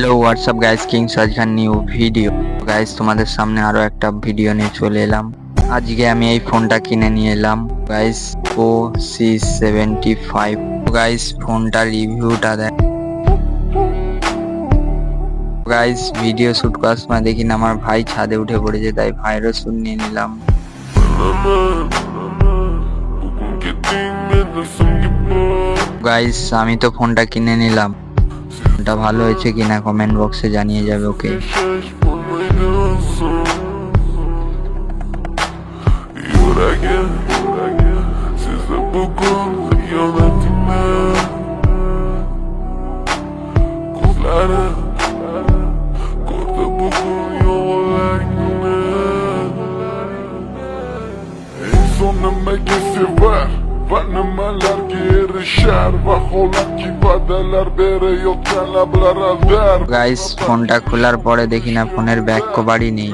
WhatsApp guys king সাজখান new video guys তোমাদের সামনে আরও একটা ভিডিও নিয়ে চলে এলাম। আজকে আমি এই ফোনটা কিনে নিয়ে এলাম guys O C seventy five guys ফোনটার রিভিউটা দেখ। গাইস ভিডিও শুট করার সময় দেখি না, আমার ভাই ছাদে উঠে পড়েছে, তাই ভাইয়েরও শুট নিয়ে নিলাম। গাইস আমি তো ফোনটা কিনে নিলাম। গানটা ভালো হয়েছে কিনা কমেন্ট বক্সে জানিয়ে যাবে okay Make it sit right Va nimalarga erishar Vaholanki va'dalar berayotgan lablar aldar guys ফোনটা খোলার পরে দেখি না ফোনের ব্যাক কভারই নেই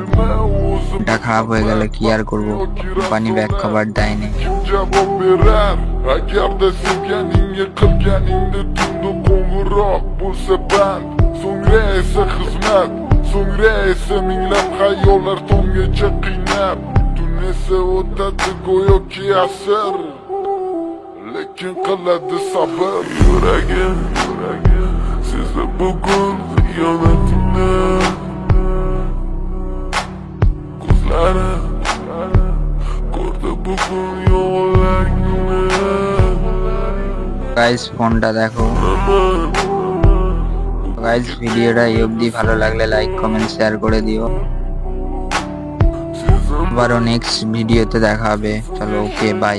ফোনটা খারাপ হয়ে গেল কি আর করব কোম্পানি ব্যাক কভার দেয়নি Kim javob berar Agarda sevganingga qilganingda tunda qo'ng'iroq bo'lsa band So'ngra esa xizmat So'ngra esa minglab xayollar tomgacha qiynab Tun esa o'tadi go'yoki asr Lekin qiladi sabr yuragim Sezdi bugun xiyonatini Ko'zlari Ko'rdi bugun yollarni guys ফোনটা দেখো guys ভিডিওটা এই অবধি ভালো লাগলে like comment share করে দিও আবারও নেক্সট ভিডিওতে দেখা হবে চলো ওকে বাই